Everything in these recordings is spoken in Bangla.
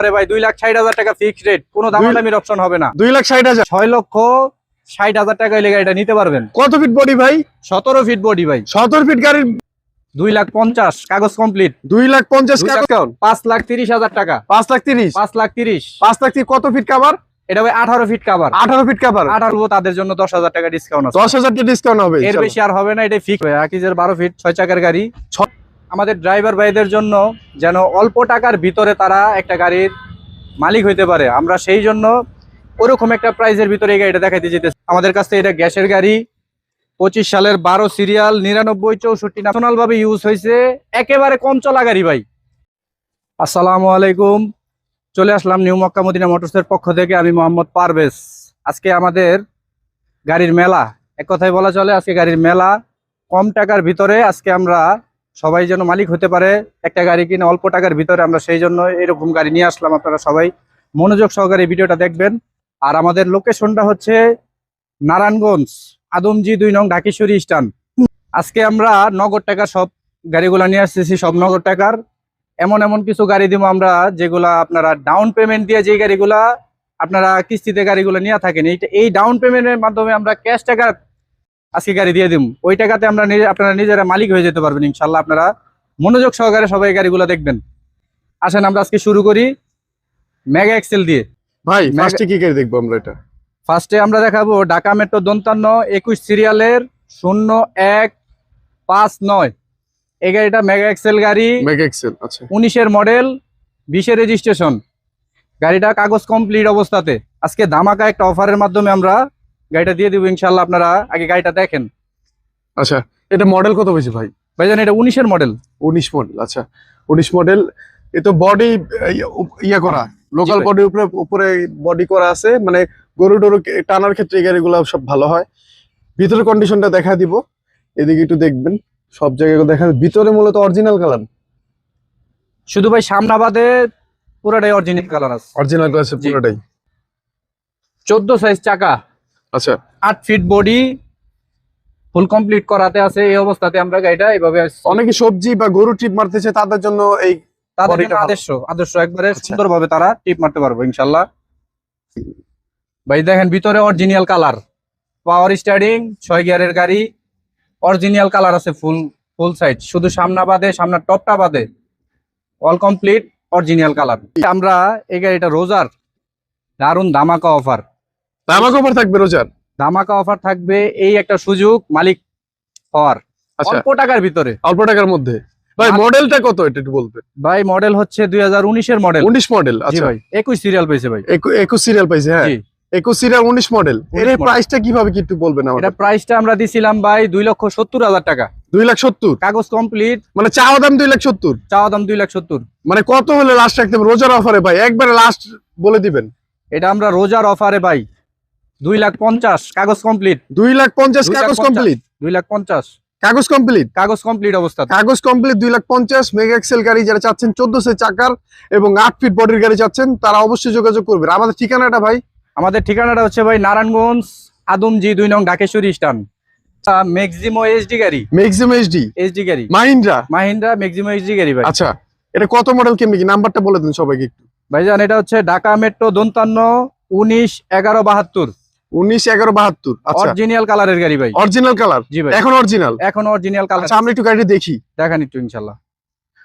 আরে ভাই দুই লাখ ষাট হাজার টাকা ফিক্সড রেট কোনো দামাদামির অপশন হবে না। দুই লাখ ষাট হাজার? ছয় লক্ষ ষাট হাজার টাকা হলে গাড়িটা নিতে পারবেন। কত ফিট বডি ভাই? সতেরো ফিট বডি ভাই। সতেরো ফিট গাড়ির দুই লাখ পঞ্চাশ কাগজ কমপ্লিট দুই লাখ পঞ্চাশ পাঁচ লাখ তিরিশ হাজার টাকা। পাঁচ লাখ তিরিশ? পাঁচ লাখ তিরিশ। পাঁচ লাখ তিরিশ কত ফিট কাভার এটা ভাই আঠারো ফিট কাভার আঠারো ফিট কাভার আঠারো তাদের জন্য দশ হাজার টাকা ডিসকাউন্ট আছে। দশ হাজার ডিসকাউন্ট হবে এর। বেশি আর হবে না এটা ফিক্স আকিজের বারো ফিট ছয় চাকার গাড়ি। আমাদের ড্রাইভার ভাইদের জন্য যেন অল্প টাকার ভিতরে তারা একটা গাড়ির মালিক হইতে পারে। আমরা সেই জন্য ওরকম একটা প্রাইজের ভিতরে এই গাড়িটা দেখাইতে যেতে আমাদের কাছে এটা গ্যাসের গাড়ি, পঁচিশ সালের বারো সিরিয়াল নিরানব্বই, চৌষট্টি ন্যাশনাল ভাবে ইউজ হয়েছে। একেবারে কম চলা গাড়ি ভাই। আসসালামু আলাইকুম। চলে আসলাম নিউ মক্কা মদিনা মোটরসের পক্ষ থেকে। আমি মোহাম্মদ পারভেজ। আজকে আমাদের গাড়ির মেলা। এক কথায় বলা চলে, আজকে গাড়ির মেলা। কম টাকার ভিতরে আজকে আমরা সবাই যেন মালিক হতে পারে, একটা গাড়ি কিনে অল্প টাকার ভিতরে আমরা সেই জন্য এরকম গাড়ি নিয়ে আসলাম আপনারা সবাই। মনোযোগ সহকারে ভিডিওটা দেখবেন। আর আমাদের লোকেশনটা হচ্ছে নারায়ণগঞ্জ, আদমজি দুই নং ঢাকেশ্বরী স্টান আজকে আমরা নগদ টাকার সব গাড়িগুলা নিয়ে আসতেছি, সব নগদ টাকার। এমন এমন কিছু গাড়ি দিব আমরা যেগুলা আপনারা ডাউন পেমেন্ট দিয়ে যে গাড়িগুলা আপনারা কিস্তিতে গাড়িগুলো নিয়ে থাকেন, এই ডাউন পেমেন্টের মাধ্যমে আমরা ক্যাশ টাকা আজকে গাড়ি দিয়ে দিব ওই টাকাতে আমরা নিজে আপনারা নিজেরা মালিক হয়ে যেতে পারবেন ইনশাল্লাহ আপনারা মনোযোগ সহকারে সবাই গাড়িগুলো দেখবেন। আসেন আমরা আজকে শুরু করি মেগা এক্সেল দিয়ে। ভাই ফার্স্টে কি গাড়ি দেখব আমরা এটা? ফার্স্টে আমরা দেখাবো ঢাকা মেট্রো দন্তান্ন একুশ সিরিয়ালের শূন্য এক পাঁচ নয়। এই গাড়িটা মেগা এক্সেল গাড়ি। মেগা এক্সেল আচ্ছা। উনিশের মডেল বিশের রেজিস্ট্রেশন গাড়িটা কাগজ কমপ্লিট অবস্থাতে। আজকে ধামাকা একটা অফারের মাধ্যমে আমরা গাড়িটা দিয়ে দিব ইনশাল্লাহ আপনারা আগে গাড়িটা দেখেন। আচ্ছা এটা মডেল কত বেশি ভাই? ভাই ভাইজান এটা উনিশের মডেল উনিশ মডেল আচ্ছা। উনিশ মডেল এ তো বডি ইয়া করা লোকাল। বডির উপরে উপরে বডি করা আছে মানে গরু টরু টানার ক্ষেত্রে এই গাড়িগুলো সব ভালো হয়। ভিতরের কন্ডিশনটা দেখা দিব এদিকে একটু দেখবেন সব জায়গায় দেখা ভিতরে মূলত অরিজিনাল কালার শুধু ভাই সামনা বাদে পুরাটাই অরিজিনাল কালার আছে। অরিজিনাল আছে পুরোটাই। চোদ্দ সাইজ চাকা। আচ্ছা। আট ফিট বডি ফুল কমপ্লিট করাতে আছে এই অবস্থাতে আমরা গাড়িটা এইভাবে অনেকে সবজি বা গরু ট্রিপ মারতেছে তাদের জন্য এই তাদের আদর্শ আদর্শ একবারে আচ্ছা। সুন্দরভাবে তারা টিপ মারতে পারব ইনশাল্লাহ। ভাই দেখেন ভিতরে অরিজিনাল কালার পাওয়ার স্টার্টিং ছয় গিয়ারের গাড়ি। অরিজিনাল কালার আছে ফুল ফুল সাইড শুধু সামনা বাদে সামনার টপটা বাদে। অল কমপ্লিট অরিজিনাল কালার আমরা এই গাড়িটা রোজার দারুণ ধামাকা অফার দামা অফার থাকবে রোজার? ধামাকা অফার থাকবে এই একটা সুযোগ মালিক হওয়ার আচ্ছা। অল্প টাকার ভিতরে। অল্প টাকার মধ্যে। ভাই। মডেলটা কত এটা একটু বলবেন? ভাই মডেল হচ্ছে দুই হাজার উনিশের মডেল উনিশ মডেল আচ্ছা। ভাই একুশ সিরিয়াল পাইছে ভাই। একু- একুশ সিরিয়াল পাইছে হ্যাঁ? জি। একুশ সিরিয়াল উনিশ মডেল এর 19। প্রাইসটা কীভাবে কি একটু বলবেন আমাদের? এটা প্রাইসটা আমরা দিছিলাম ভাই দুই লক্ষ সত্তর হাজার টাকা। দুই লাখ সত্তর? কাগজ কমপ্লিট মানে চাওয়া দাম দুই লাখ সত্তর? চাওয়া দাম দুই লাখ সত্তর। মানে কত হলে লাস্ট রাখতে রোজার অফারে ভাই একবারে লাস্ট বলে দিবেন। এটা আমরা রোজার অফারে ভাই দুই লাখ পঞ্চাশ কাগজ কমপ্লিট দুই লাখ পঞ্চাশ কাগজ কমপ্লিট দুই লাখ পঞ্চাশ। কাগজ কমপ্লিট কাগজ কমপ্লিট অবস্থা। কাগজ কমপ্লিট দুই লাখ পঞ্চাশ। মেগা এক্সেল গাড়ি যারা চাচ্ছেন চোদ্দশো চাকার এবং আট ফিট বডির গাড়ি চাচ্ছেন তারা অবশ্যই যোগাযোগ করবেন। আমাদের ঠিকানাটা ভাই? আমাদের ঠিকানাটা হচ্ছে ভাই নারায়ণগঞ্জ আদমজি দুই নং ঢাকেশ্বরী স্টান ম্যাক্সিমো এইচডি গাড়ি। ম্যাক্সিমাম এইচডি এইচডি গাড়ি। মাহিন্দ্রা? মাহিন্দ্রা ম্যাক্সিমো এইচডি গাড়ি ভাই। আচ্ছা এটা কত মডেল কেমনি কি? নাম্বারটা বলে দিন সবাইকে একটু। ভাইজান এটা হচ্ছে ঢাকা মেট্রো দন্তান্ন উনিশ এগারো বাহাত্তর। উনিশ এগারো বাহাত্তর। আচ্ছা। অরিজিনাল কালারের গাড়ি ভাই। অরিজিনাল কালার জি ভাই। এখন অরিজিনাল এখন অরিজিনাল কালার আচ্ছা আমরা একটু গাড়িটা দেখি। দেখান একটু ইনশাল্লাহ।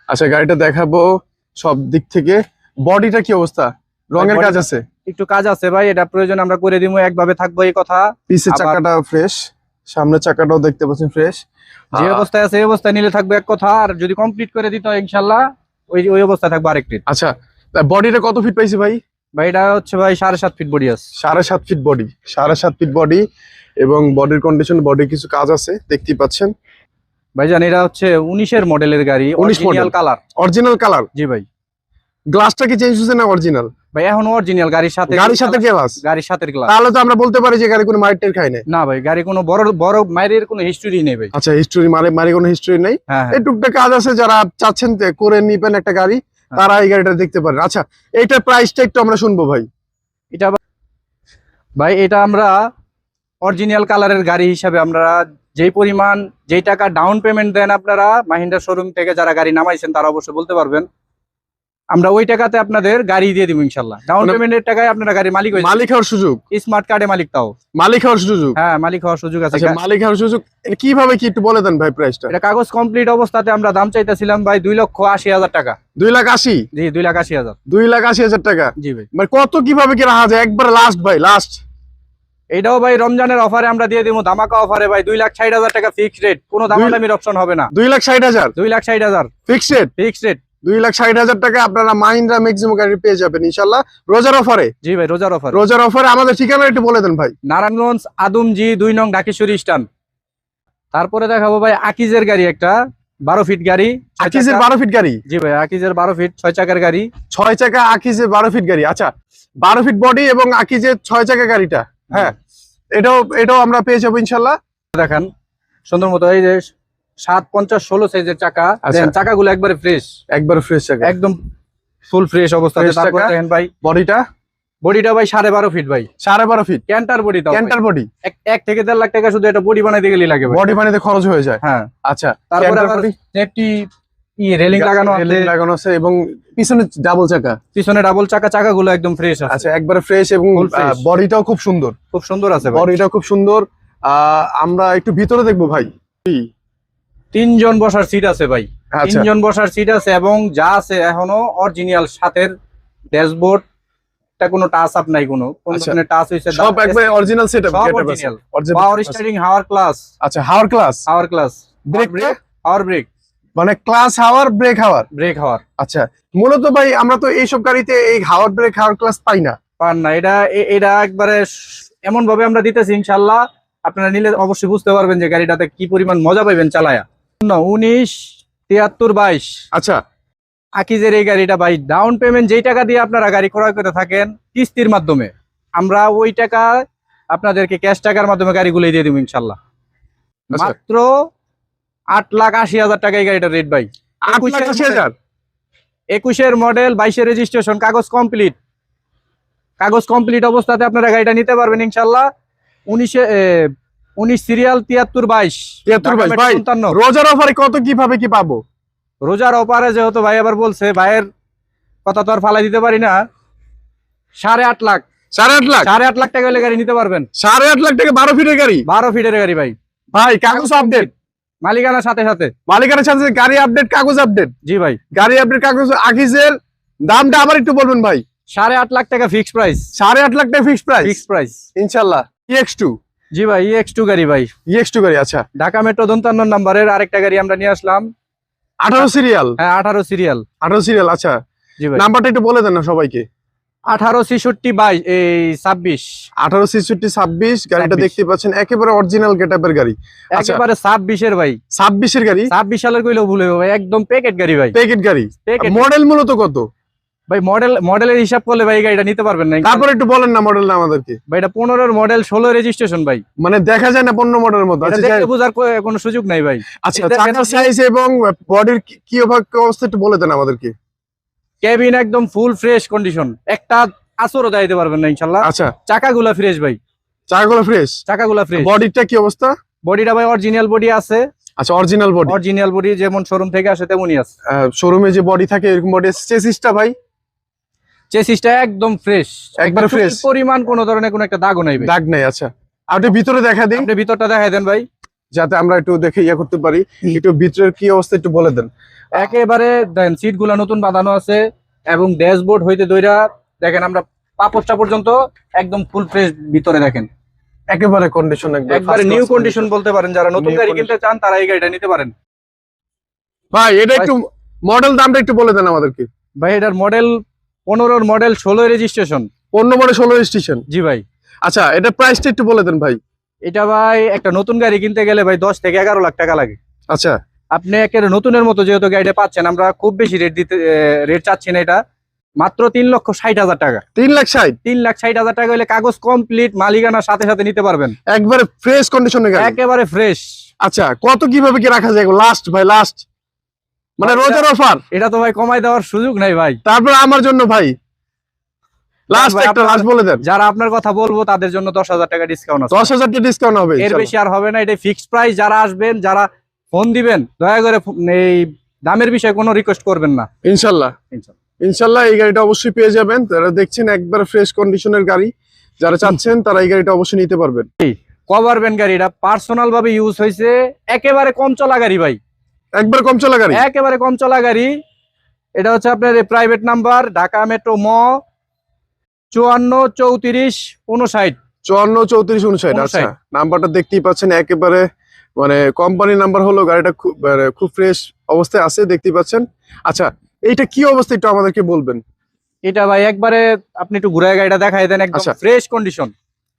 আচ্ছা গাড়িটা দেখাবো সব দিক থেকে। বডিটা কি অবস্থা? রঙের কাজ আছে? একটু কাজ আছে ভাই এটা প্রয়োজন আমরা করে দিব একভাবে থাকব এই কথা। পিছের আবার- চাকাটা ফ্রেশ চাকাটাও দেখতে পাচ্ছেন ফ্রেশ যে অবস্থায় আছে এই অবস্থায় নিলে থাকবে এক কথা আর যদি কমপ্লিট করে দিত ইনশাল্লাহ ওই ওই অবস্থায় থাকবে আরেকটি। আচ্ছা বডিটা কত ফিট পাইছে ভাই? ভাই এটা হচ্ছে ভাই সাড়ে সাত ফিট বডি আছে। সাড়ে সাত ফিট বডি সাড়ে সাত ফিট বডি এবং বডির কন্ডিশন বডির কিছু কাজ আছে দেখতেই পাচ্ছেন। ভাইজান এটা হচ্ছে উনিশের মডেলের গাড়ি 19 original model। Colour original colour জি ভাই। গ্লাসটা কি চেঞ্জ হচ্ছে না অরিজিনাল ভাই এখন অরিজিনাল গাড়ির সাথে গাড়ির সাথে গ্লাস গাড়ির সাথে গ্লাস তাহলে তো আমরা বলতে পারি যে গাড়ি কোনো মাইটের খায় না না ভাই গাড়ি কোনো বড় বড় মায়ের কোনো হিস্টোরি নেই ভাই। আচ্ছা হিস্টোরি মারে মারি কোনো হিস্টোরি নেই। হ্যাঁ হ্যাঁ। এই কাজ আছে যারা চাচ্ছেন করে নিবেন একটা গাড়ি। তারা এই গাড়িটা দেখতে পারেন। আচ্ছা এইটার প্রাইসটা একটু আমরা শুনব ভাই। এটা ভাই- ভাই এটা আমরা অরিজিনাল কালারের গাড়ি হিসাবে আমরা যেই পরিমাণ যেই টাকা ডাউন পেমেন্ট দেন আপনারা মাহিন্দ্রা শোরুম থেকে যারা গাড়ি নামাইছেন তারা অবশ্যই বলতে পারবেন। আমরা ওই টাকাতে আপনাদের গাড়ি দিয়ে দিব ইনশাল্লাহ। ডাউন মানে- পেমেন্টের টাকায় আপনারা গাড়ি মালিক হয়ে মালিক হওয়ার সুযোগ? স্মার্ট কার্ডে মালিক তাও। মালিক হওয়ার সুযোগ? হ্যাঁ মালিক হওয়ার সুযোগ আছে। আচ্ছা মালিক হওয়ার সুযোগ কীভাবে কি একটু বলে দেন ভাই প্রাইসটা এটা কাগজ কমপ্লিট অবস্থাতে আমরা দাম চাইতেছিলাম ভাই দুই লক্ষ আশি হাজার টাকা। দুই লাখ আশি? জি দুই লাখ আশি হাজার। দুই লাখ আশি হাজার টাকা? জি ভাই। মানে কত কীভাবে কি রাখা যায়? একবার লাস্ট ভাই লাস্ট এটাও ভাই রমজানের অফারে আমরা দিয়ে দিব। ধামাকা অফারে ভাই দুই লাখ ষাট হাজার টাকা ফিক্সড রেট কোনো দামাদামির অপশন হবে না। দুই লাখ ষাট হাজার? দুই লাখ ষাট হাজার। ফিক্সড রেট ফিক্সড রেট দুই লাখ ষাট হাজার টাকা আপনারা মাহিন্দ্রা ম্যাক্সিমাম গাড়ি পেয়ে যাবেন ইনশাল্লাহ। রোজার অফারে? জি ভাই রোজার অফার। রোজার অফারে আমাদের ঠিকানা একটু বলে দেন ভাই। নারায়ণগঞ্জ আদমজি দুই নং ঢাকেশ্বরী স্টান তারপরে দেখাবো ভাই আকিজের গাড়ি একটা বারো ফিট গাড়ি আকিজের বারো ফিট গাড়ি? জি ভাই আকিজের বারো ফিট ছয় চাকার গাড়ি। ছয় চাকা আকিজের বারো ফিট গাড়ি। আচ্ছা বারো ফিট বডি এবং আকিজের ছয় চাকা গাড়িটা হ্যাঁ? এটাও এটাও আমরা পেয়ে যাব ইনশাল্লাহ। দেখান সুন্দর মতো এই যে সাত পঞ্চাশ ষোলো সাইজের চাকা। আচ্ছা। চাকাগুলো একবারে ফ্রেশ একবার ফ্রেশ চাকা। একদম ফুল ফ্রেশ অবস্থাতে। তারপরে। দেখেন ভাই বডিটা বডিটা ভাই সাড়ে বারো ফিট ভাই। সাড়ে বারো feet canter body canter body এক- এক থেকে দেড় লাখ টাকা শুধু এটা বডি বানাইতে গেলেই লাগে বডি পানিতে খরচ হয়ে যায়? হ্যাঁ। আচ্ছা তারপরে সেফটি রেলিং লাগানো রেলিং লাগানো আছে এবং পিছনে ডাবল চাকা? পিছনে ডাবল চাকা চাকাগুলো একদম ফ্রেশ আছে। আচ্ছা একবারে ফ্রেশ এবং বডিটাও খুব সুন্দর। খুব সুন্দর আছে বডিটাও খুব সুন্দর। আমরা একটু ভিতরে দেখব ভাই। তিনজন বসার সিট আছে ভাই। আচ্ছা। তিনজন বসার সিট আছে এবং যা আছে এখনও অরিজিনাল সাথের ড্যাশবোর্ড কোনো টাচ আপ নাই কোনো। কোন। টাচ হইছে সব একবারে original setup original original power steering হাওয়ার ক্লাস আচ্ছা হাওয়ার ক্লাস হাওয়ার ক্লাস ব্রেক ব্রেক হাওয়ার ব্রেক মানে ক্লাস হাওয়ার ব্রেক হাওয়ার ব্রেক হাওয়ার আচ্ছা মূলত ভাই আমরা তো এইসব গাড়িতে এই হাওয়ার ব্রেক হাওয়ার ক্লাস পাই না। পান না। এটা এটা একবারে এমন ভাবে আমরা দিতেছি ইনশাল্লাহ। আপনারা নিলে অবশ্যই বুঝতে পারবেন যে গাড়িটাতে কি পরিমাণ মজা পাইবেন চালায়া। উনিশ তিয়াত্তর বাইশ। আচ্ছা। আকিজের এই গাড়িটা ভাই ডাউন পেমেন্ট যেই টাকা দিয়ে আপনারা গাড়ি ক্রয় করে থাকেন কিস্তির মাধ্যমে। আমরা ওই টাকা আপনাদেরকে ক্যাশ টাকার মাধ্যমে গাড়িগুলো দিয়ে দিব ইনশাল্লাহ। আচ্ছা। মাত্র আট লাখ আশি হাজার টাকা এই গাড়িটার রেট ভাই। একুশের মডেল বাইশের রেজিস্ট্রেশন কাগজ কমপ্লিট কাগজ কমপ্লিট অবস্থাতে আপনারা গাড়িটা নিতে পারবেন ইনশাল্লাহ। উনিশে উনিশ সিরিয়াল তিয়াত্তর বাইশ। তিয়াত্তর বাইশ। ভাই। রোজার অফারে কত কীভাবে কি পাবো? রোজার অপারে যেহেতু ভাই আবার বলছে ভাইয়ের কথা তো আর ফালাই দিতে পারি না। সাড়ে আট লাখ। সাড়ে আট লাখ? সাড়ে আট লাখ টাকা হলে গাড়ি নিতে পারবেন। সাড়ে আট লাখ টাকা বারো ফিটের গাড়ি? বারো ফিটের গাড়ি ভাই। ভাই কাগজ আপডেট মালিকানার সাথে সাথে। মালিকানের সাথে গাড়ি আপডেট কাগজ আপডেট জি ভাই। গাড়ি আপডেট কাগজ আকিজের দামটা আবার একটু বলবেন ভাই। সাড়ে আট লাখ টাকা ফিক্স প্রাইস সাড়ে আট লাখ টাকা ফিক্স প্রাইস ফিক্স প্রাইস ইনশাল্লাহ। টু জি ভাই এক্স টু গাড়ি ভাই। ইএক্স টু গাড়ি আচ্ছা। ঢাকা মেট্রো দন্তান্ন নাম্বারের আরেকটা গাড়ি আমরা নিয়ে আসলাম। আঠারো সিরিয়াল হ্যাঁ আঠারো সিরিয়াল আঠারো সিরিয়াল আচ্ছা। জি ভাই। নাম্বারটা একটু বলে দেন না সবাইকে। আঠারো ছেষট্টি বাইশ এই ছাব্বিশ। আঠারো ছেষট্টি ছাব্বিশ গাড়িটা দেখতে পাচ্ছেন একেবারে অরিজিনাল গেটআপের গাড়ি। আচ্ছা। একেবারে ছাব্বিশের ভাই। ছাব্বিশের গাড়ি? ছাব্বিশ সালের কইলেও ভুল ভাই একদম প্যাকেট গাড়ি ভাই। প্যাকেট গাড়ি। মডেল মূলত কত? ভাই মডেল মডেলের হিসাব করলে ভাই গাড়িটা নিতে পারবেন না। তারপর একটু বলেন না মডেলটা আমাদেরকে। ভাই এটা পনেরোর মডেল ষোলো রেজিস্ট্রেশন ভাই। মানে দেখা যায় না পনেরো মডেলের মতো। আচ্ছা বোঝার কোনো সুযোগ নাই ভাই। আচ্ছা চাকার সাইজ এবং বডির কি অবস্থা একটু বলে দেন আমাদেরকে। কেবিন একদম ফুল ফ্রেশ কন্ডিশন একটা আসরও দিতে পারবেন না ইনশাল্লাহ। আচ্ছা। চাকাগুলা ফ্রেশ ভাই। চাকাগুলো ফ্রেশ চাকাগুলা ফ্রেশ বডিটা কি অবস্থা? বডিটা ভাই অরিজিনাল বডি আছে। আচ্ছা অরিজিনাল বডি অরিজিনাল বডি যেমন শোরুম থেকে আসে তেমনই আছে। শোরুমে যে বডি থাকে এরকম বডি চেসিসটা ভাই? চেসিসটা একদম ফ্রেশ একবারে fresh। পরিমাণ কোনো ধরনের কোনো একটা দাগও নাই দাগ নাই আচ্ছা। আপনি ভিতরে দেখা দিন। আপনি ভিতরটা দেখাই দেন ভাই। যাতে আমরা একটু দেখে ইয়ে করতে পারি। একটু ভিতরের কি অবস্থা একটু বলে দেন। একেবারে দেন সিটগুলা নতুন বাঁধানো আছে এবং ড্যাশবোর্ড হইতে দইরা দেখেন আমরা পাপোচটা পর্যন্ত একদম ফুল ফ্রেশ ভিতরে দেখেন। একেবারে কন্ডিশন একবার একবারে নিউ কন্ডিশন বলতে পারেন যারা নতুন গাড়ি কিনতে চান তারা এই গাড়িটা নিতে পারেন। ভাই এটা একটু মডেল দামটা একটু বলে দেন আমাদেরকে। ভাই এটার মডেল পনেরোর মডেল ষোলো রেজিস্ট্রেশন পনেরো মডেল ষোলো স্টেশন জি ভাই। আচ্ছা এটা প্রাইসটা একটু বলে দেন ভাই। এটা ভাই একটা নতুন গাড়ি কিনতে গেলে ভাই দশ থেকে এগারো লাখ টাকা লাগে। আচ্ছা। আপনি একেবারে নতুনের মতো যেহেতু গাড়িটা পাচ্ছেন আমরা খুব বেশি রেট দিতে রেট চাচ্ছি না এটা। মাত্র তিন লক্ষ ষাট হাজার টাকা। তিন লাখ ষাট? তিন লাখ ষাট হাজার টাকা হলে কাগজ কমপ্লিট মালিকানার সাথে সাথে নিতে পারবেন। একবারে ফ্রেশ কন্ডিশনের গাড়ি? একেবারে ফ্রেশ আচ্ছা কত কীভাবে কি রাখা যায় লাস্ট ভাই লাস্ট মানে রোজার অফার। এটা তো ভাই কমাই দেওয়ার সুযোগ নাই ভাই। তারপর আমার জন্য ভাই। লাস্ট একটা বলে দেন। যারা আপনার কথা বলব তাদের জন্য দশ হাজার টাকা ডিসকাউন্ট আছে। টাকা ডিসকাউন্ট হবে এর বেশি আর হবে না এটা ফিক্সড প্রাইস যারা আসবেন যারা ফোন দিবেন দয়া করে এই দামের বিষয়ে কোনো রিকোয়েস্ট করবেন না। এই গাড়িটা অবশ্যই পেয়ে যাবেন। দেখছেন একবার ফ্রেশ কন্ডিশনের গাড়ি যারা চাচ্ছেন তারা এই গাড়িটা অবশ্যই নিতে পারবেন। কভার ভ্যান গাড়ি এটা পার্সোনাল ভাবে ইউজ হয়েছে একেবারে কম চলা গাড়ি ভাই। একবার কম চলা গাড়ি? একেবারে কম চলা গাড়ি। এটা হচ্ছে আপনার প্রাইভেট নাম্বার ঢাকা মেট্রো ম চুয়ান্ন চৌত্রিশ উনষাট। চুয়ান্ন চৌত্রিশ উনষাট আচ্ছা। নাম্বারটা দেখতেই পাচ্ছেন একেবারে মানে কোম্পানির নাম্বার হলো গাড়িটা খুব মানে খুব ফ্রেশ অবস্থায় আছে দেখতেই পাচ্ছেন। আচ্ছা এইটা কি অবস্থা একটু আমাদেরকে বলবেন? এটা ভাই একবারে আপনি একটু ঘুরে গাড়িটা দেখাই দেন একদম। ফ্রেশ কন্ডিশন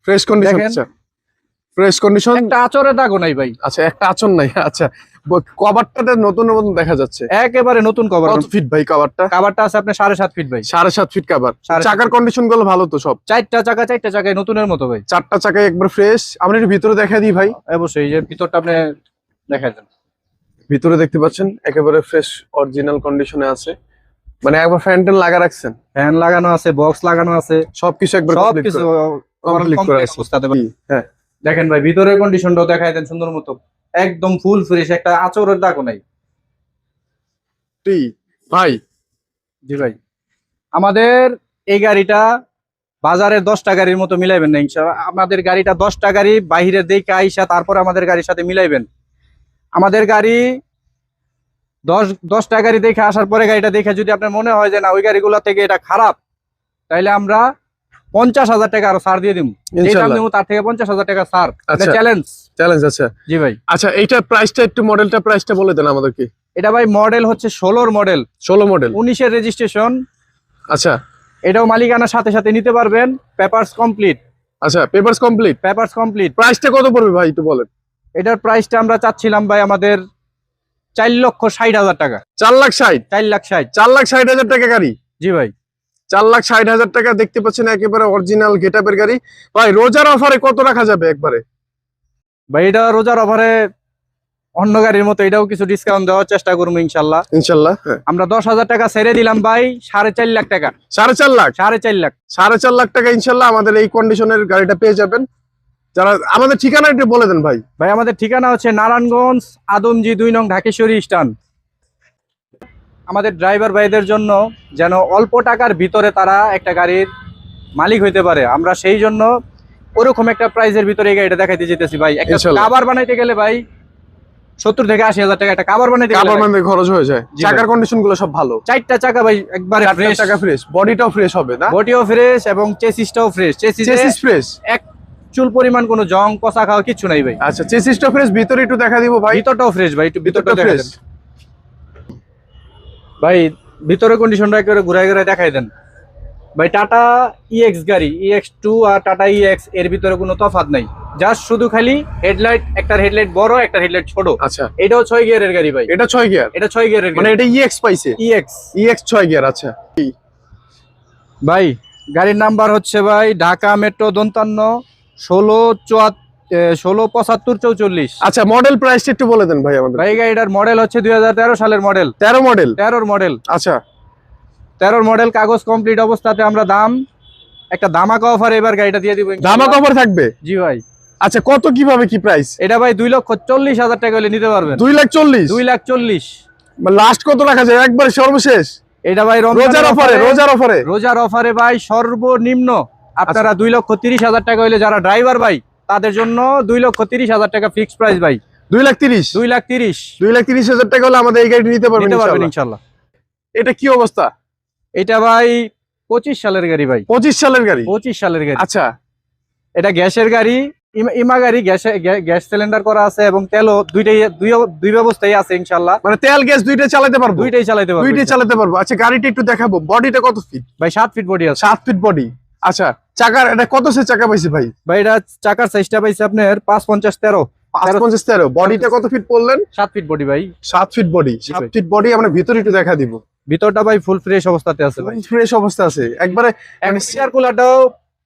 ফ্রেশ কন্ডিশন আচ্ছা। ফ্রেশ কন্ডিশন একটা আচরে দাগও নাই ভাই। আচ্ছা একটা আচন নাই। আচ্ছা কভারটা নতুন নতুন দেখা যাচ্ছে। একেবারে নতুন কভার কত ফিট ভাই কভারটা কাভারটা আছে সাড়ে সাত ফিট ভাই। সাড়ে সাত ফিট কাভার চাকার কন্ডিশনগুলো ভালো তো সব? চারটা চাকা চারটা চাকায় নতুনের মতো ভাই। চারটা চাকায় একবার ফ্রেশ আমরা একটু ভিতরে দেখা দিই ভাই। অবশ্যই যে ভিতরটা আপনি দেখাই দেন। ভিতরে দেখতে পাচ্ছেন একেবারে ফ্রেশ অরিজিনাল কন্ডিশনে আছে। মানে একবার ফ্যান ট্যান লাগা রাখছেন? ফ্যান লাগানো আছে বক্স লাগানো আছে। সবকিছু একবার complete করা। আছে। হ্যাঁ। দেখেন ভাই ভিতরের কন্ডিশনটাও দেখাই দেন সুন্দর মতো। একদম ফুল ফ্রেশ একটা আচরের দাগও নাই। ভাই। জি ভাই। আমাদের এই গাড়িটা বাজারের দশটা গাড়ির মতো মিলাইবেন না ইনশাআল্লাহ। আমাদের গাড়িটা দশটা গাড়ি বাইরের দিকে আইসা তারপর আমাদের গাড়ির সাথে মিলাইবেন। আমাদের গাড়ি দশ দশটা গাড়ি দেখে আসার পরে গাড়িটা দেখে যদি আপনার মনে হয় যে না ওই গাড়িগুলো থেকে এটা খারাপ তাইলে আমরা পঞ্চাশ হাজার টাকা আরও ছাড় দিয়ে দিব তার থেকে পঞ্চাশ হাজার টাকা আচ্ছা। চ্যালেঞ্জ চ্যালেঞ্জ আচ্ছা জি ভাই। আচ্ছা এইটার প্রাইসটা একটু মডেলটা প্রাইসটা বলে দেন আমাদেরকে। এটা ভাই মডেল হচ্ছে ষোলোর মডেল ষোলো মডেল উনিশের রেজিস্ট্রেশন আচ্ছা। এটাও মালিকানার সাথে সাথে নিতে পারবেন। পেপারস কমপ্লিট আচ্ছা পেপারস কমপ্লিট পেপারস কমপ্লিট প্রাইসটা কত পড়বে ভাই একটু বলেন। এটার প্রাইসটা আমরা চাচ্ছিলাম ভাই আমাদের চার লক্ষ ষাট হাজার টাকা। চার লাখ ষাট। চার লাখ ষাট। চার লাখ ষাট হাজার টাকা গাড়ি। জি ভাই। চার লাখ ষাট হাজার টাকা দেখতে পাচ্ছেন একেবারে অরিজিনাল গেটআপের গাড়ি। ভাই রোজার অফারে কত রাখা যাবে একবারে? ভাই এটা রোজার অফারে অন্য গাড়ির মতো এটাও কিছু ডিসকাউন্ট দেওয়ার চেষ্টা করব ইনশাল্লাহ। ইনশাল্লাহ হ্যাঁ। আমরা দশ হাজার টাকা ছেড়ে দিলাম ভাই সাড়ে চার লাখ টাকা। সাড়ে চার লাখ? সাড়ে চার লাখ। সাড়ে চার লাখ টাকা ইনশাল্লাহ আমাদের এই কন্ডিশনের গাড়িটা পেয়ে যাবেন। যারা আমাদের ঠিকানা একটু বলে দেন ভাই। ভাই আমাদের ঠিকানা হচ্ছে নারায়ণগঞ্জ আদমজি দুই নং ঢাকেশ্বরী স্টান আমাদের ড্রাইভার ভাইদের জন্য যেন অল্প টাকার ভিতরে তারা একটা গাড়ির মালিক হইতে পারে। আমরা সেই জন্য ওরকম একটা প্রাইজের ভিতরে এই গাড়িটা দেখাইতে যেতেছি ভাই। একটা কাবার বানাইতে গেলে ভাই সত্তর থেকে আশি হাজার টাকা একটা কাবার বানাইতে কাবার মানে খরচ হয়ে যায়। চাকার কন্ডিশনগুলো সব ভালো। চারটা চাকা ভাই একবারে ফ্রেশ চাকা ফ্রেশ বডিটাও ফ্রেশ হবে না? বডিও ফ্রেশ এবং চেসিসটাও ফ্রেশ চেসিস চেসিস ফ্রেশ এক চুল পরিমাণ কোনো জং কষা খাওয়া কিছু নাই ভাই। আচ্ছা চেসিসটা ফ্রেশ ভিতরে একটু দেখা দিব ভাই। ভিতরটাও ফ্রেশ ভাই একটু ভিতরটা ফ্রেশ ভাই ভিতরের কন্ডিশনটা একেবারে ঘুরাই ঘুরাই দেখাই দেন। ভাই টাটা ইএক্স গাড়ি ইএক্স টু আর টাটা ইএক্স এর ভিতরে কোনো তফাৎ নাই। জাস্ট শুধু খালি হেডলাইট একটা হেডলাইট বড় একটা হেডলাইট ছোট। আচ্ছা। এটাও ছয় গিয়ারের গাড়ি ভাই। এটা ছয় গিয়ার এটা ছয় গিয়ারের মানে মানে এটা ইএক্স পাইছে? ইএক্স ইএক্স ছয় গিয়ার আচ্ছা। ভাই গাড়ির নাম্বার হচ্ছে ভাই ঢাকা মেট্রো দন্তান্ন ষোলো চুয়াত্তর ষোলো পঁচাত্তর চৌচল্লিশ। আচ্ছা মডেল প্রাইসটা একটু বলে দেন ভাই আমাদের। ভাই গাড়িটার মডেল হচ্ছে দুই হাজার তেরো সালের মডেল তেরো মডেল তেরোর মডেল আচ্ছা। তেরোর মডেল কাগজ কমপ্লিট অবস্থাতে আমরা দাম একটা দামাকা অফার এবার গাড়িটা দিয়ে দিব ইনশাআল্লাহ। দামা কভার থাকবে? জি ভাই। আচ্ছা কত কীভাবে কি প্রাইস এটা ভাই দুই লক্ষ চল্লিশ হাজার টাকা হলে নিতে পারবেন। দুই লাখ চল্লিশ? দুই লাখ চল্লিশ। লাস্ট কত রাখা যায়? একবার সর্বশেষ। এটা ভাই রোজার অফারে রোজার অফারে রোজার অফারে ভাই সর্বনিম্ন আপনারা দুই লক্ষ তিরিশ হাজার টাকা হলে যারা ড্রাইভার ভাই তাদের জন্য দুই লক্ষ তিরিশ হাজার টাকা ফিক্সড প্রাইস ভাই। দুই লাখ তিরিশ? দুই লাখ তিরিশ। দুই লাখ তিরিশ হাজার টাকা হলে আমাদের এই গাড়ি নিতে পারবেন। ইনশাল্লাহ। এটা কি অবস্থা? এটা ভাই পঁচিশ সালের গাড়ি ভাই। পঁচিশ সালের গাড়ি? পঁচিশ সালের গাড়ি। আচ্ছা। এটা গ্যাসের গাড়ি ইমা- গাড়ি গ্যাসে গ্যাস সিলিন্ডার করা আছে এবং তেলও দুইটাই দুই দুই ব্যবস্থায় আছে ইনশাল্লাহ। মানে তেল গ্যাস দুইটা চালাতে পারব? দুইটাই চালাইতে পারবে দুইটাই চালাতে পারব। আচ্ছা গাড়িটা একটু দেখাবো। বডিটা কত ফিট ভাই সাত ফিট বডি আছে। সাত ফিট বডি আচ্ছা চাকার এটা কত সে চাকা পাইছে ভাই? ভাই এটা চাকার সাইজটা পাইছে আপনার পাঁচ পঞ্চাশ তেরো। পাঁচ তেরো- বডিটা কত ফিট বললেন? সাত ফিট বডি ভাই। সাত ফিট বডি সাত ফিট বডি আমরা ভিতরে একটু দেখা দিব। ভিতরটা ভাই ফুল ফ্রেশ অবস্থাতে আছে ভাই। ফ্রেশ অবস্থা আছে। একবারে এয়ার কুলারটাও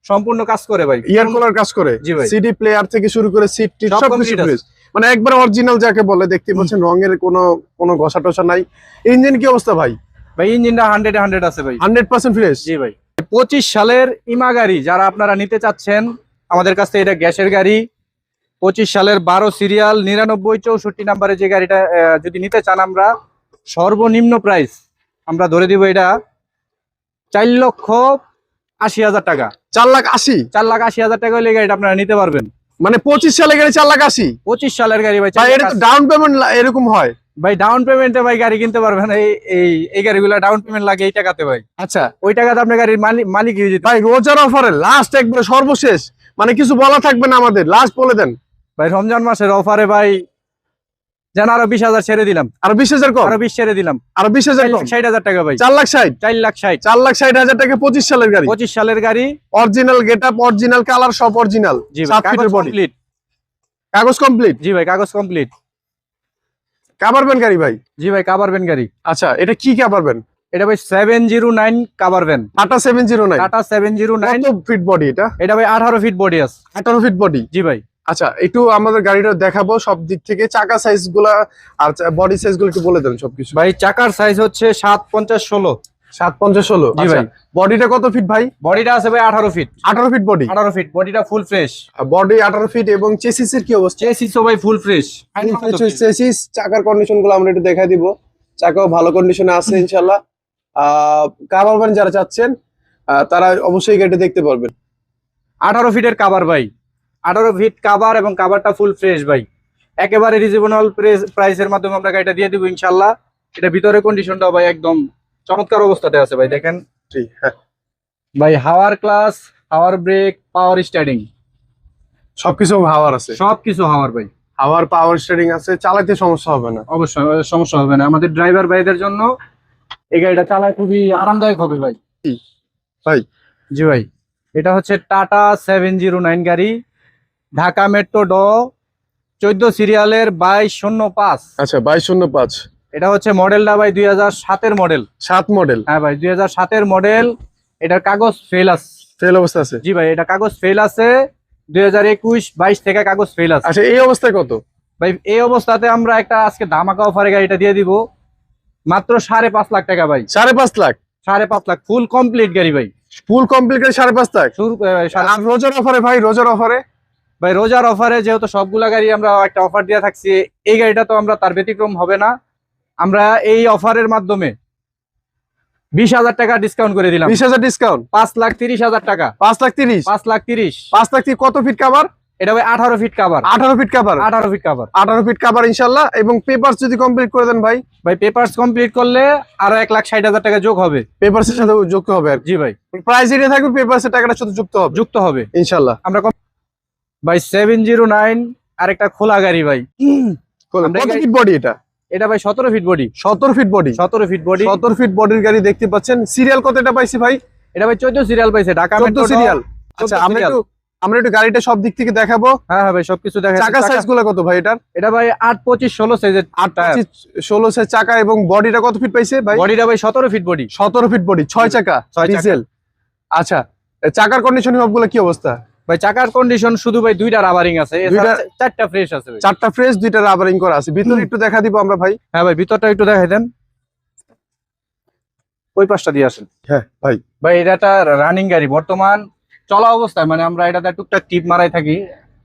সম্পূর্ণ কাজ করে ভাই। ইয়ার কুলার কাজ করে। সিডি প্লেয়ার থেকে শুরু করে সিট টিট সব ফ্রেশ মানে একবার অরিজিনাল যাকে বলে দেখতে পাচ্ছেন রঙের কোনো কোনো ঘষা টসা নাই। ইঞ্জিন কি অবস্থা ভাই? ভাই ইঞ্জিনটা হান্ড্রেড হান্ড্রেড আছে ভাই। হান্ড্রেড পার্সেন্ট ফ্রেশ জি ভাই। পঁচিশ সালের ইমা গাড়ি যারা আপনারা নিতে চাচ্ছেন আমাদের কাছ থেকে এটা গ্যাসের গাড়ি। পঁচিশ সালের বারো সিরিয়াল নিরানব্বই চৌষট্টি নাম্বারে যে গাড়িটা যদি নিতে চান আমরা সর্বনিম্ন প্রাইস আমরা ধরে দিব এটা চার লক্ষ আশি হাজার টাকা। চার লাখ আশি? চার লাখ আশি হাজার টাকা হলে গাড়িটা আপনারা নিতে পারবেন। মানে পঁচিশ সালের গাড়ি চার লাখ আশি? পঁচিশ সালের গাড়ি ভাই। ডাউন পেমেন্ট এরকম হয়। ভাই ডাউন পেমেন্টে ভাই গাড়ি কিনতে পারবেন এই এই এই গাড়িগুলো ডাউন পেমেন্ট লাগে এই টাকাতে ভাই। আচ্ছা। ওই টাকাতে আপনার গাড়ির মালিক মালিক হয়ে ভাই রোজার অফারে লাস্ট একবারে সর্বশেষ। মানে কিছু বলা থাকবে না আমাদের লাস্ট বলে দেন। ভাই রমজান মাসের অফারে ভাই যেন আরও বিশ হাজার ছেড়ে দিলাম। আর বিশ হাজার কম? আরও বিশ ছেড়ে দিলাম। আর বিশ হাজার ষাট হাজার টাকা ভাই। চার লাখ ষাট? চার লাখ ষাট। চার লাখ ষাট হাজার টাকা পঁচিশ সালের গাড়ি। পঁচিশ সালের গাড়ি। Original get up original colour সব অরিজিনাল কাগজ কমপ্লিট কাগজ কমপ্লিট জি ভাই কাগজ কমপ্লিট গাড়ি ভাই? জি ভাই গাড়ি। আচ্ছা এটা কি এটা ভাই seven zero nine Tata seven zero nine Tata seven zero nine feet body এটা? এটা ভাই আঠারো ফিট বডি আছে। আঠারো ফিট বডি জি ভাই। আচ্ছা একটু আমাদের গাড়িটা দেখাবো সব দিক থেকে। চাকা সাইজগুলা আর বডি সাইজগুলো একটু বলে দেন সবকিছু। ভাই চাকার সাইজ হচ্ছে সাত পঞ্চাশ ষোলো। সাত পঞ্চাশ ষোলো। জি ভাই। বডিটা কত ফিট ভাই? বডিটা আছে ভাই আঠারো ফিট আঠারো ফিট বডি আঠারো ফিট বডিটা ফুল ফ্রেশ বডি আঠারো ফিট এবং চেসিস এর কি অবস্থা? চেসিসও ভাই ফুল ফ্রেশ চেসিস চাকার কন্ডিশনগুলো আমরা একটু দেখাই দিব। চাকাও ভালো কন্ডিশনে আছে ইনশাল্লাহ আহ কাভার বান যারা চাচ্ছেন আহ, তারা অবশ্যই গাড়িটা দেখতে পারবেন। আঠারো ফিটের কাভার ভাই। আঠারো ফিট কাভার এবং কাভারটা ফুল ফ্রেশ ভাই। একেবারে রিজনেবল প্রাইসের মাধ্যমে আমরা গাড়িটা দিয়ে দিব ইনশাল্লাহ এটা ভিতরে কন্ডিশনটা ভাই একদম চমৎকার অবস্থাতে আছে ভাই দেখেন। জি হ্যাঁ। ভাই হাওয়ার ক্লাস হাওয়ার ব্রেক পাওয়ার স্টার্টিং সবকিছু হাওয়ার আছে। সবকিছু হাওয়ার ভাই। হাওয়ার পাওয়ার স্টার্টিং আছে চালাতে সমস্যা হবে না। অবশ্যই সমস্যা হবে না। আমাদের ড্রাইভার ভাইদের জন্য এই গাড়িটা চালায় খুবই আরামদায়ক হবে ভাই। জি, ভাই। জি ভাই এটা হচ্ছে টাটা সেভেন জিরো নাইন গাড়ি ঢাকা মেট্রো ড চোদ্দ সিরিয়ালের বাইশ শূন্য পাঁচ। আচ্ছা বাইশ শূন্য পাঁচ। এটা হচ্ছে মডেলটা ভাই দুই হাজার সাতের মডেল। সাত মডেল। হ্যাঁ ভাই দুই হাজার সাতের মডেল। এটার কাগজ ফেল আছে। ফেল অবস্থা আছে? জি ভাই এটা কাগজ ফেল আছে। দুই হাজার একুশ বাইশ থেকে কাগজ ফেল আছে। আচ্ছা এই অবস্থায় কত? ভাই এই অবস্থাতে আমরা একটা আজকে ধামাকা অফারে গাড়িটা দিয়ে দিব। মাত্র সাড়ে পাঁচ লাখ টাকা ভাই। সাড়ে পাঁচ লাখ? সাড়ে পাঁচ লাখ ফুল কমপ্লিট গাড়ি ভাই। ফুল কমপ্লিট গাড়ি সাড়ে পাঁচ লাখ? শুরু রোজার অফারে ভাই রোজার অফারে ভাই রোজার অফারে যেহেতু সবগুলা গাড়ি আমরা একটা অফার দিয়ে থাকছি এই গাড়িটা তো আমরা তার ব্যতিক্রম হবে না। আমরা এই অফারের মাধ্যমে বিশ হাজার টাকা ডিসকাউন্ট করে দিলাম। বিশ হাজার ডিসকাউন্ট পাঁচ লাখ তিরিশ হাজার টাকা। পাঁচ লাখ তিরিশ? পাঁচ লাখ তিরিশ। পাঁচ লাখ তিরিশ কত ফিট কাভার এটা ভাই আঠারো ফিট কাভার আঠারো ফিট কাভার আঠারো ফিট কাভার আঠারো ফিট কাভার ইনশাল্লাহ এবং পেপার যদি কমপ্লিট করে দেন ভাই? ভাই পেপারস কমপ্লিট করলে আরও এক লাখ ষাট হাজার টাকা যোগ হবে। পেপার এর সাথে যুক্ত হবে আর জি ভাই। প্রাইস এটা থাকবে পেপার এর টাকাটা সাথে যুক্ত হবে। যুক্ত হবে। ইনশাল্লাহ। আমরা ভাই সেভেন জিরো নাইন আরেকটা খোলা গাড়ি ভাই। আমরা কত ফিট বডি এটা? এটা ভাই সতেরো ফিট বডি সতেরো ফিট বডি সতেরো ফিট বডি সতেরো ফিট বডির গাড়ি দেখতে পাচ্ছেন। সিরিয়াল কত এটা পাইছি ভাই? এটা ভাই চোদ্দ সিরিয়াল পাইছে ঢাকা মেট্রো সিরিয়াল আচ্ছা আমরা একটু আমরা একটু গাড়িটা সব দিক থেকে দেখাবো। হ্যাঁ হ্যাঁ ভাই সবকিছু দেখা চাকা সাইজগুলো কত ভাই এটার? এটা ভাই আট পঁচিশ ষোলো সাইজের আট পঁচিশ ষোলো সাইজ চাকা এবং বডিটা কত ফিট পাইছে ভাই? বডিটা ভাই সতেরো ফিট বডি সতেরো ফিট বডি ছয় চাকা ছয় চাকা। ডিজেল আচ্ছা চাকার কন্ডিশন সবগুলো কি অবস্থা? ভাই চাকার কন্ডিশন শুধু ভাই দুইটা রাবারিং আছে চারটা ফ্রেশ আছে চারটা ফ্রেশ দুইটা রাবারিং করা আছে। ভিতরে একটু দেখা দিব আমরা ভাই। হ্যাঁ ভাই ভিতরটা একটু দেখাই দেন। ওই পাশটা দিয়ে আসেন। হ্যাঁ ভাই। ভাই এটা একটা রানিং গাড়ি। বর্তমান চলা অবস্থায় মানে আমরা এটাতে টুকটাক টিপ মারাই থাকি।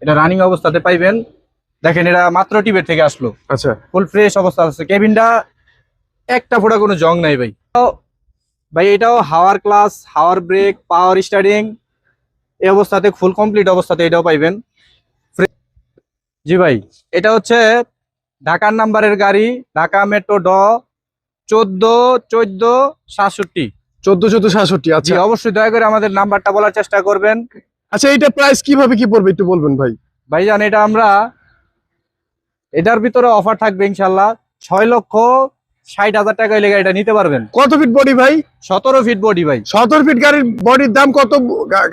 এটা রানিং অবস্থাতে পাইবেন। দেখেন এটা মাত্র টিপের থেকে আসলো। আচ্ছা। ফুল ফ্রেশ অবস্থা আছে। কেবিনটা একটা ফোটা কোনো জং নাই ভাই। ভাই এটাও হাওয়ার ক্লাস হাওয়ার ব্রেক পাওয়ার স্টার্টিং এই অবস্থাতে ফুল কমপ্লিট অবস্থাতে এটাও পাইবেন। জি ভাই এটা হচ্ছে ঢাকার নাম্বারের গাড়ি ঢাকা মেট্রো ড চোদ্দ চোদ্দ সাতষট্টি। চোদ্দ চোদ্দ সাতষট্টি আচ্ছা। অবশ্যই দয়া করে আমাদের নাম্বারটা বলার চেষ্টা করবেন। আচ্ছা এইটা প্রাইস কীভাবে কি পড়বে একটু বলবেন ভাই? ভাই ভাইজান এটা আমরা এটার ভিতরে অফার থাকবে ইনশাল্লাহ ছয় লক্ষ ষাট হাজার টাকা লেগে এটা নিতে পারবেন। কত ফিট বডি ভাই? সতেরো ফিট বডি ভাই। সতেরো ফিট গাড়ির বডির দাম কত?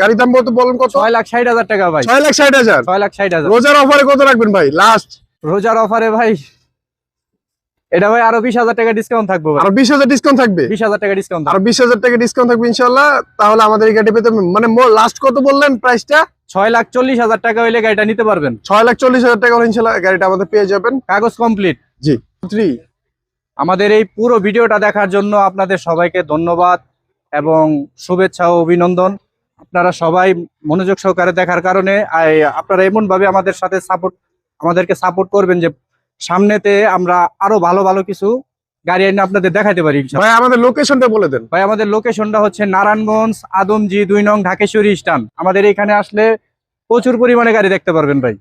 গাড়ির দাম কত বলেন কত? ছয় লাখ ষাট হাজার টাকা ভাই। ছয় লাখ ষাট হাজার? ছয় লাখ ষাট হাজার। রোজার অফারে কত রাখবেন ভাই? লাস্ট রোজার অফারে ভাই এটা ভাই আরও বিশ হাজার টাকা ডিসকাউন্ট থাকবে আর বিশ হাজার ডিসকাউন্ট থাকবে? বিশ হাজার টাকা ডিসকাউন্ট আর বিশ হাজার টাকা ডিসকাউন্ট থাকবে ইনশাল্লাহ তাহলে আমাদের এই গাড়ি পেতে মানে লাস্ট কত বললেন প্রাইসটা ছয় লাখ চল্লিশ হাজার টাকা হইলে গাড়িটা নিতে পারবেন। ছয় লাখ চল্লিশ হাজার টাকা হলে ইনশাল্লাহ গাড়িটা আমাদের পেয়ে যাবেন। কাগজ কমপ্লিট জি। থ্রি আমাদের এই পুরো ভিডিওটা দেখার জন্য আপনাদের সবাইকে ধন্যবাদ এবং শুভেচ্ছা ও অভিনন্দন। আপনারা সবাই মনোযোগ সহকারে দেখার কারণে আপনারা এমন ভাবে আমাদের সাথে সাপোর্ট আমাদেরকে সাপোর্ট করবেন যে সামনেতে আমরা আরও ভালো ভালো কিছু গাড়ি এনে আপনাদের দেখাতে পারি ভাই আমাদের লোকেশনটা বলে দেন। ভাই আমাদের লোকেশনটা হচ্ছে নারায়ণগঞ্জ আদমজি দুই নং ঢাকেশ্বরী স্টান আমাদের এখানে আসলে প্রচুর পরিমাণে গাড়ি দেখতে পারবেন ভাই।